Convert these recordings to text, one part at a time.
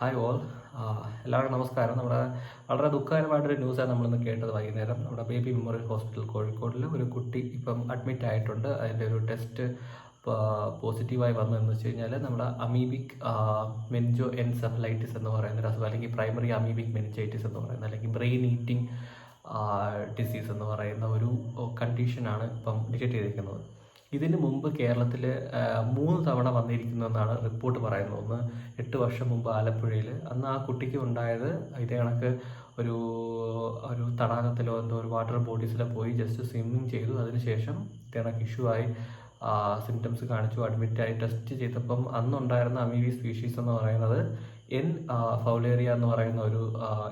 Hi all എല്ലാവർക്കും നമസ്കാരം. നമ്മുടെ വളരെ ദുഃഖകരമായിട്ടൊരു ന്യൂസാണ് നമ്മളിന്ന് കേട്ടത് വൈകുന്നേരം. നമ്മുടെ ബേബി മെമ്മോറിയൽ ഹോസ്പിറ്റൽ കോഴിക്കോടിൽ ഒരു കുട്ടി ഇപ്പം അഡ്മിറ്റ് ആയിട്ടുണ്ട്. അതിന്റെ ഒരു ടെസ്റ്റ് പോസിറ്റീവായി വന്നു എന്ന് വെച്ച് കഴിഞ്ഞാൽ നമ്മുടെ അമീബിക് മെൻജോ എൻസെഫലൈറ്റിസ് എന്ന് പറയുന്ന ഒരു അസുഖം അല്ലെങ്കിൽ പ്രൈമറി അമീബിക് മെനിഞ്ചൈറ്റിസ് എന്ന് പറയുന്ന അല്ലെങ്കിൽ ബ്രെയിൻ ഈറ്റിംഗ് ഡിസീസ് എന്ന് പറയുന്ന ഒരു കണ്ടീഷനാണ് ഇപ്പം ഡിറ്റക്ട് ചെയ്തിരിക്കുന്നത്. ഇതിന് മുമ്പ് കേരളത്തിൽ മൂന്ന് തവണ വന്നിരിക്കുന്നതെന്നാണ് റിപ്പോർട്ട് പറയുന്നത്. ഒന്ന് എട്ട് വർഷം മുമ്പ് ആലപ്പുഴയിൽ അന്ന് ആ കുട്ടിക്ക് ഉണ്ടായത് ഇതേ കണക്ക് ഒരു ഒരു തടാകത്തിലോ എന്തോ ഒരു വാട്ടർ ബോഡീസിലോ പോയി ജസ്റ്റ് സ്വിമ്മിങ് ചെയ്തു. അതിനുശേഷം ഇതേ കണക്ക് ഇഷ്യൂ ആയി. സിംറ്റംസ് കാണിച്ചു. അഡ്മിറ്റായി ടെസ്റ്റ് ചെയ്തപ്പം അന്നുണ്ടായിരുന്ന അമീബി സ്പീഷീസ് എന്ന് പറയുന്നത് എൻ ഫൗലേറിയ എന്ന് പറയുന്ന ഒരു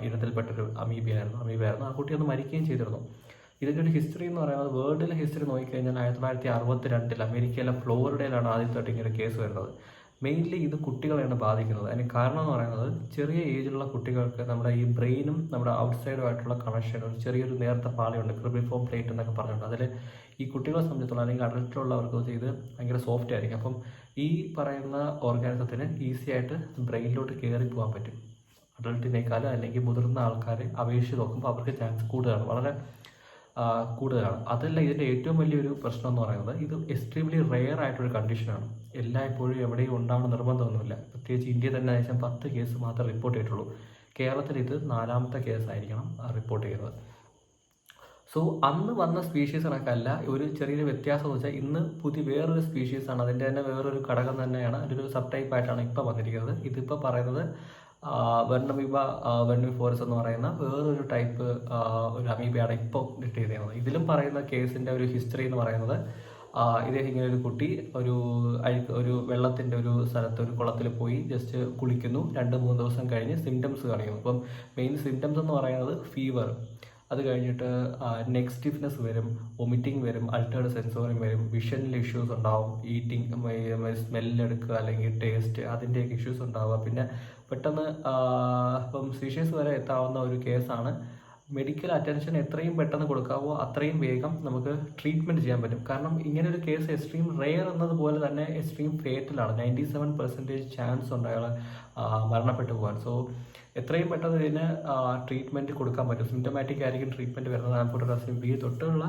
ഇനത്തിൽപ്പെട്ടൊരു അമീബിയായിരുന്നു. അമീബിയായിരുന്നു. ആ കുട്ടി അന്ന് മരിക്കുകയും ചെയ്തിരുന്നു. ഇതിന്റെ ഒരു ഹിസ്റ്ററി എന്ന് പറയുന്നത് വേൾഡിലെ ഹിസ്റ്ററി നോക്കിക്കഴിഞ്ഞാൽ ആയിരത്തി തൊള്ളായിരത്തി അറുപത്തി രണ്ടിൽ അമേരിക്കയിലെ ഫ്ലോറിഡയിലാണ് ആദ്യത്തെ ഇങ്ങനെ കേസ് വരുന്നത്. മെയിൻലി ഇത് കുട്ടികളെയാണ് ബാധിക്കുന്നത്. അതിന് കാരണം എന്ന് പറയുന്നത് ചെറിയ ഏജിലുള്ള കുട്ടികൾക്ക് നമ്മുടെ ഈ ബ്രെയിനും നമ്മുടെ ഔട്ട്സൈഡുമായിട്ടുള്ള കണക്ഷൻ ഒരു ചെറിയൊരു നേരത്തെ പാളിയുണ്ട് ക്രിബിഫോം പ്ലേറ്റ് എന്നൊക്കെ പറഞ്ഞിട്ടുണ്ട് അതിൽ ഈ കുട്ടികളെ സംബന്ധിച്ചുള്ള അല്ലെങ്കിൽ അഡൽട്ടുള്ളവർക്ക് ഇത് ഭയങ്കര സോഫ്റ്റ് ആയിരിക്കും. അപ്പം ഈ പറയുന്ന ഓർഗാനിസത്തിന് ഈസി ആയിട്ട് ബ്രെയിനിലോട്ട് കയറി പോകാൻ പറ്റും. അഡൾട്ടിനേക്കാൾ അല്ലെങ്കിൽ മുതിർന്ന ആൾക്കാരെ അപേക്ഷിച്ച് നോക്കുമ്പോൾ അവർക്ക് ചാൻസ് കൂടുതലാണ്. വളരെ കൂടുതലാണ്. അതല്ല ഇതിന്റെ ഏറ്റവും വലിയൊരു പ്രശ്നം എന്ന് പറയുന്നത് ഇത് എക്സ്ട്രീംലി റെയർ ആയിട്ടൊരു കണ്ടീഷനാണ് എല്ലായ്പ്പോഴും എവിടെയും ഉണ്ടാവണം നിർബന്ധമൊന്നുമില്ല. പ്രത്യേകിച്ച് ഇന്ത്യ തന്നെ ഏകദേശം പത്ത് കേസ് മാത്രമേ റിപ്പോർട്ട് ചെയ്തിട്ടുള്ളൂ. കേരളത്തിൽ ഇത് നാലാമത്തെ കേസായിരിക്കണം റിപ്പോർട്ട് ചെയ്യുന്നത്. സോ അന്ന് വന്ന സ്പീഷീസ് കണക്കല്ല ഒരു ചെറിയൊരു വ്യത്യാസം എന്ന് വെച്ചാൽ ഇന്ന് പുതിയ വേറൊരു സ്പീഷീസാണ് അതിന്റെ തന്നെ വേറൊരു ഘടകം തന്നെയാണ്. അതിന്റെ ഒരു സബ് ടൈപ്പ് ആയിട്ടാണ് ഇപ്പോൾ വന്നിരിക്കുന്നത്. ഇതിപ്പോൾ പറയുന്നത് വെണ്ണമീബ വെണ്ണി ഫോറസ് എന്ന് പറയുന്ന വേറൊരു ടൈപ്പ് ഒരു അമീബയാണ് ഇപ്പോൾ ഡിറ്റ് ചെയ്യുന്നത് ഇതിലും പറയുന്ന കേസിന്റെ ഒരു ഹിസ്റ്ററി എന്ന് പറയുന്നത് ഇദ്ദേഹം ഇങ്ങനെ ഒരു കുട്ടി ഒരു അഴുക്ക് ഒരു വെള്ളത്തിന്റെ ഒരു സ്ഥലത്ത് ഒരു കുളത്തിൽ പോയി ജസ്റ്റ് കുളിക്കുന്നു. രണ്ട് മൂന്ന് ദിവസം കഴിഞ്ഞ് സിംറ്റംസ് കാണിക്കുന്നു. അപ്പം മെയിൻ സിംറ്റംസ് എന്ന് പറയുന്നത് ഫീവർ അത് കഴിഞ്ഞിട്ട് നെക്സ്റ്റ് സ്റ്റിഫ്നെസ് വരും വൊമിറ്റിംഗ് വരും അൾട്ടേർഡ് സെൻസോറിങ് വരും വിഷനിൽ ഇഷ്യൂസ് ഉണ്ടാവും ഈറ്റിംഗ് സ്മെല്ലെടുക്കുക അല്ലെങ്കിൽ ടേസ്റ്റ് അതിന്റെയൊക്കെ ഇഷ്യൂസ് ഉണ്ടാവുക. പിന്നെ പെട്ടെന്ന് ഇപ്പം സീഷ്യസ് വരെ എത്താവുന്ന ഒരു കേസാണ് മെഡിക്കൽ അറ്റൻഷൻ എത്രയും പെട്ടെന്ന് കൊടുക്കാവോ അത്രയും വേഗം നമുക്ക് ട്രീറ്റ്മെന്റ് ചെയ്യാൻ പറ്റും. കാരണം ഇങ്ങനെ ഒരു കേസ് എക്സ്ട്രീം റെയർ എന്നതുപോലെ തന്നെ എക്സ്ട്രീം ഫേറ്റലാണ് നയന്റി സെവൻ പെർസെന്റേജ് ചാൻസ് ഉണ്ട് അയാൾ മരണപ്പെട്ടു പോകാൻ. സോ എത്രയും പെട്ടെന്ന് ഇതിന് ട്രീറ്റ്മെന്റ് കൊടുക്കാൻ പറ്റും. സിംറ്റമാറ്റിക് ആയിരിക്കും ട്രീറ്റ്മെന്റ് വരുന്നത്. ആംഫോട്ടോസിൻ ബി തൊട്ടുള്ള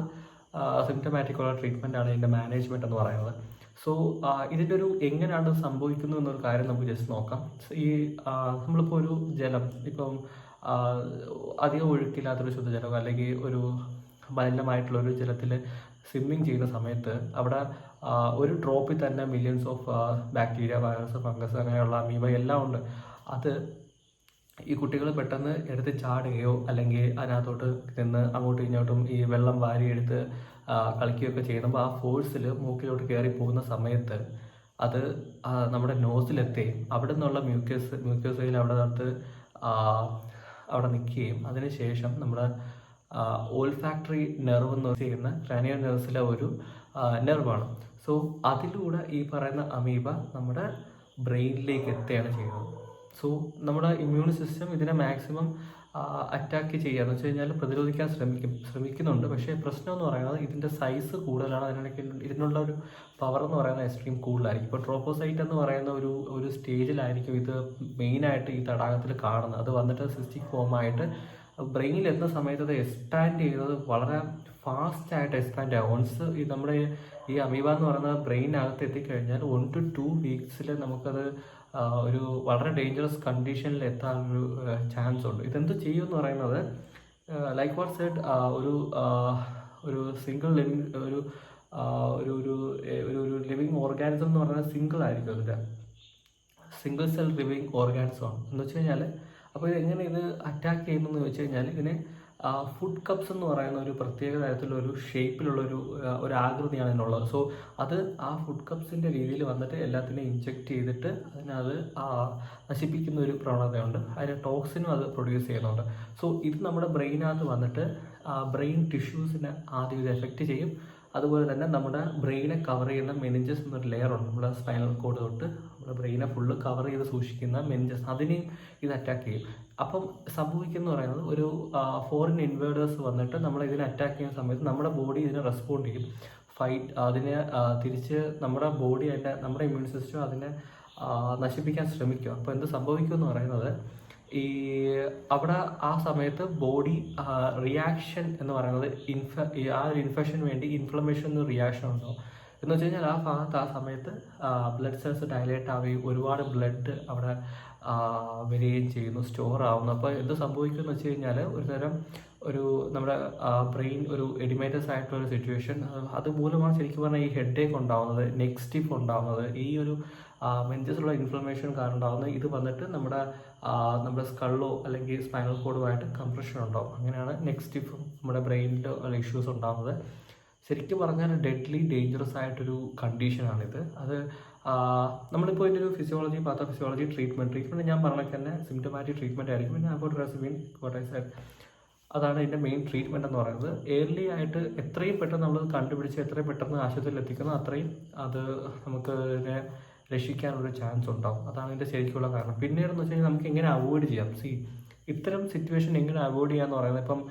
സിംറ്റമാറ്റിക് ഉള്ള ട്രീറ്റ്മെന്റ് ആണ് ഇതിന്റെ മാനേജ്മെന്റ് എന്ന് പറയുന്നത്. സോ ഇതിന്റെ ഒരു എങ്ങനെയാണ് സംഭവിക്കുന്നത് എന്നൊരു കാര്യം നമുക്ക് ജസ്റ്റ് നോക്കാം. ഈ നമ്മളിപ്പോൾ ഒരു ജലം ഇപ്പം അധികം ഒഴുക്കില്ലാത്തൊരു ശുദ്ധജലം അല്ലെങ്കിൽ ഒരു മലിനമായിട്ടുള്ള ഒരു ജലത്തിൽ സ്വിമ്മിങ് ചെയ്യുന്ന സമയത്ത് അവിടെ ഒരു ഡ്രോപ്പിൽ തന്നെ millions of bacteria virus fungus അങ്ങനെയുള്ള അമീബ എല്ലാം ഉണ്ട്. അത് ഈ കുട്ടികൾ പെട്ടെന്ന് എടുത്ത് ചാടുകയോ അല്ലെങ്കിൽ അതിനകത്തോട്ട് നിന്ന് അങ്ങോട്ടും ഇങ്ങോട്ടും ഈ വെള്ളം വാരിയെടുത്ത് കളിക്കുകയൊക്കെ ചെയ്യുമ്പോൾ ആ ഫോഴ്സിൽ മൂക്കിലോട്ട് കയറി പോകുന്ന സമയത്ത് അത് നമ്മുടെ നോസിലെത്തുകയും അവിടെ നിന്നുള്ള മ്യൂക്കസ് മ്യൂക്കസയിൽ അവിടെ അടുത്ത് അവിടെ നിൽക്കുകയും അതിനുശേഷം നമ്മുടെ ഓൾ ഫാക്ടറി നെർവ് എന്ന് ചെയ്യുന്ന ക്രാനിയൽ നെർവ്സിലെ ഒരു നെർവാണ് സോ അതിലൂടെ ഈ പറയുന്ന അമീബ നമ്മുടെ ബ്രെയിനിലേക്ക് എത്തുകയാണ് ചെയ്യുന്നത്. സോ നമ്മുടെ ഇമ്മ്യൂൺ സിസ്റ്റം ഇതിനെ മാക്സിമം അറ്റാക്ക് ചെയ്യാന്ന് വെച്ച് കഴിഞ്ഞാൽ പ്രതിരോധിക്കാൻ ശ്രമിക്കും ശ്രമിക്കുന്നുണ്ട്. പക്ഷേ പ്രശ്നം എന്ന് പറയുന്നത് ഇതിന്റെ സൈസ് കൂടുതലാണ്. അതിനിടയ്ക്ക് ഇതിനുള്ള ഒരു പവർ എന്ന് പറയുന്നത് എക്സ്ട്രീം കൂടുതലായിരിക്കും. ഇപ്പോൾ ട്രോപ്പോസൈറ്റ് എന്ന് പറയുന്ന ഒരു ഒരു സ്റ്റേജിലായിരിക്കും ഇത് മെയിനായിട്ട് ഈ തടാകത്തിൽ കാണുന്നത്. അത് വന്നിട്ട് സിസ്റ്റിക് ഫോമായിട്ട് ബ്രെയിനിൽ എത്തുന്ന സമയത്ത് അത് എക്സ്പാൻഡ് ചെയ്യുന്നത് വളരെ ഫാസ്റ്റ് ആയിട്ട് എക്സ്പാൻഡ് ആകും വൺസ് ഈ നമ്മുടെ ഈ അമീബ എന്ന് പറയുന്നത് ബ്രെയിനകത്ത് എത്തിക്കഴിഞ്ഞാൽ വൺ ടു ടു വീക്സിൽ നമുക്കത് ഒരു വളരെ ഡേഞ്ചറസ് കണ്ടീഷനിൽ എത്താനൊരു ചാൻസ് ഉണ്ട്. ഇതെന്ത് ചെയ്യും എന്ന് പറയുന്നത് ലൈക്ക് വാട്ട് സെഡ് ഒരു ഒരു സിംഗിൾ ലിവിങ് ഒരു ഒരു ഒരു ഒരു ഒരു ലിവിങ് ഓർഗാനിസം എന്ന് പറയുന്നത് സിംഗിൾ ആയിരിക്കും അതിന്റെ. സിംഗിൾ സെൽ ലിവിങ് ഓർഗാനിസം എന്ന് വെച്ച് കഴിഞ്ഞാൽ അപ്പോൾ എങ്ങനെ ഇത് അറ്റാക്ക് ചെയ്യുന്നതെന്ന് വെച്ച് കഴിഞ്ഞാൽ ഇതിനെ ഫുഡ് കപ്സ് എന്ന് പറയുന്ന ഒരു പ്രത്യേക തരത്തിലുള്ള ഒരു ഷേപ്പിലുള്ള ഒരു ഒരു ആകൃതിയാണ് ഇതിനുള്ളത് സോ അത് ആ ഫുഡ് കപ്സിന്റെ രീതിയിൽ വന്നിട്ട് എല്ലാത്തിനെയും ഇഞ്ചെക്ട് ചെയ്തിട്ട് അതിനത് നശിപ്പിക്കുന്ന ഒരു പ്രവണതയുണ്ട്. അതിന് ടോക്സിനും അത് പ്രൊഡ്യൂസ് ചെയ്യുന്നുണ്ട്. സോ ഇത് നമ്മുടെ ബ്രെയിനകത്ത് വന്നിട്ട് ബ്രെയിൻ ടിഷ്യൂസിനെ ആദ്യം ഇത് എഫക്റ്റ് ചെയ്യും. അതുപോലെ തന്നെ നമ്മുടെ ബ്രെയിനെ കവർ ചെയ്യുന്ന മെനിഞ്ചസ് എന്നൊരു ലെയർ ഉണ്ട് നമ്മുടെ സ്പൈനൽ കോഡ് തൊട്ട്. നമ്മുടെ ബ്രെയിനെ ഫുള്ള് കവർ ചെയ്ത് സൂക്ഷിക്കുന്ന മെനിഞ്ചസ് അതിനെയും ഇത് അറ്റാക്ക് ചെയ്യും. അപ്പം സംഭവിക്കുന്നു പറയുന്നത് ഒരു ഫോറിൻ ഇൻവേഡേഴ്സ് വന്നിട്ട് നമ്മൾ ഇതിനെ അറ്റാക്ക് ചെയ്യുന്ന സമയത്ത് നമ്മുടെ ബോഡി ഇതിനെ റെസ്പോണ്ട് ചെയ്യും. ഫൈറ്റ് അതിനെ തിരിച്ച് നമ്മുടെ ബോഡി അതിന്റെ നമ്മുടെ ഇമ്മ്യൂൺ സിസ്റ്റം അതിനെ നശിപ്പിക്കാൻ ശ്രമിക്കും അപ്പോൾ എന്ത് സംഭവിക്കും എന്ന് പറയുന്നത് ഈ അവിടെ ആ സമയത്ത് ബോഡി റിയാക്ഷൻ എന്ന് പറയുന്നത് ഇൻഫ ആ ഒരു ഇൻഫെക്ഷന് വേണ്ടി ഇൻഫ്ലമേഷൻ എന്ന റിയാക്ഷൻ ഉണ്ടോ എന്ന് വെച്ച് കഴിഞ്ഞാൽ ആ ഭാഗത്ത് ആ സമയത്ത് ബ്ലഡ് സെൽസ് ഡയലേറ്റ് ആവുകയും ഒരുപാട് ബ്ലഡ് അവിടെ വരികയും ചെയ്യുന്നു സ്റ്റോർ ആവുന്നു. അപ്പോൾ എന്ത് സംഭവിക്കും എന്ന് വെച്ച് കഴിഞ്ഞാൽ ഒരു തരം ഒരു നമ്മുടെ ബ്രെയിൻ ഒരു എഡിമേറ്റസ് ആയിട്ടുള്ള ഒരു സിറ്റുവേഷൻ അതുമൂലമാണ് ശരിക്കും പറഞ്ഞാൽ ഈ ഹെഡ് ഏക്ക് ഉണ്ടാവുന്നത് നെക്ക് സ്റ്റിഫ് ഉണ്ടാവുന്നത്. ഈ ഒരു മെഞ്ചസിലുള്ള ഇൻഫ്ലമേഷൻ കാരണം ഉണ്ടാകുന്നത് ഇത് വന്നിട്ട് നമ്മുടെ നമ്മുടെ സ്കള്ളോ അല്ലെങ്കിൽ സ്പൈനൽ കോഡുമായിട്ട് കംപ്രഷൻ ഉണ്ടാവും. അങ്ങനെയാണ് നെക്ക് സ്റ്റിഫ് നമ്മുടെ ഉള്ള ഇഷ്യൂസ് ഉണ്ടാകുന്നത് ശരിക്കും പറഞ്ഞാൽ ഡെഡ്ലി ഡേഞ്ചറസ് ആയിട്ടൊരു കണ്ടീഷനാണിത് അത് നമ്മളിപ്പോൾ ഇതിന്റെ ഒരു physiology pathophysiology treatment treatment ഞാൻ പറഞ്ഞ തന്നെ സിംറ്റമാറ്റിക് ട്രീറ്റ്മെന്റ് ആയിരിക്കും. പിന്നെ അബൌട്ട് റെസിബിൻ കോട്ടൈസ് അതാണ് ഇതിന്റെ മെയിൻ ട്രീറ്റ്മെന്റ് എന്ന് പറയുന്നത്. ഏർലി ആയിട്ട് എത്രയും പെട്ടെന്ന് നമ്മൾ കണ്ടുപിടിച്ച് എത്രയും പെട്ടെന്ന് ആശുപത്രിയിൽ എത്തിക്കുന്നു അത്രയും അത് നമുക്ക് ഇതിനെ രക്ഷിക്കാനുള്ള ചാൻസ് ഉണ്ടാവും. അതാണ് ഇതിന്റെ ശരിക്കുള്ള കാരണം. പിന്നീട് എന്ന് വെച്ച് കഴിഞ്ഞാൽ നമുക്ക് എങ്ങനെ അവോയ്ഡ് ചെയ്യാം? സി ഇത്തരം സിറ്റുവേഷൻ എങ്ങനെ അവോയ്ഡ് ചെയ്യാമെന്ന് പറയുന്നത്. ഇപ്പം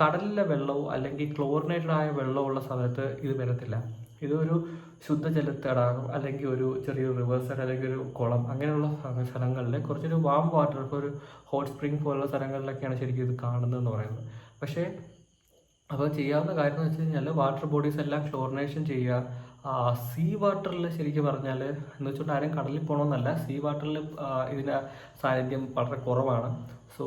കടലിലെ വെള്ളമോ അല്ലെങ്കിൽ ക്ലോറിനേറ്റഡ് ആയ വെള്ളമോ ഉള്ള സമയത്ത് ഇത് വരത്തില്ല. ഇതൊരു ശുദ്ധജല അല്ലെങ്കിൽ ഒരു ചെറിയ റിവർ അല്ലെങ്കിൽ ഒരു കുളം അങ്ങനെയുള്ള സ്ഥ- സ്ഥലങ്ങളിൽ കുറച്ചൊരു വാം വാട്ടർ ഇപ്പോൾ ഒരു ഹോട്ട് സ്പ്രിംഗ് പോലുള്ള സ്ഥലങ്ങളിലൊക്കെയാണ് ശരിക്കും ഇത് കാണുന്നത് എന്ന് പറയുന്നത്. പക്ഷേ അപ്പോൾ ചെയ്യാവുന്ന കാര്യം എന്ന് വെച്ച് കഴിഞ്ഞാൽ വാട്ടർ ബോഡീസ് എല്ലാം ക്ലോറിനേഷൻ ചെയ്യുക. സീ വാട്ടറിൽ ശരിക്കും പറഞ്ഞാൽ എന്ന് വെച്ചുകൊണ്ട് ആരും കടലിൽ പോകണമെന്നല്ല സീ വാട്ടറിൽ ഇതിന്റെ സാന്നിധ്യം വളരെ കുറവാണ്. സോ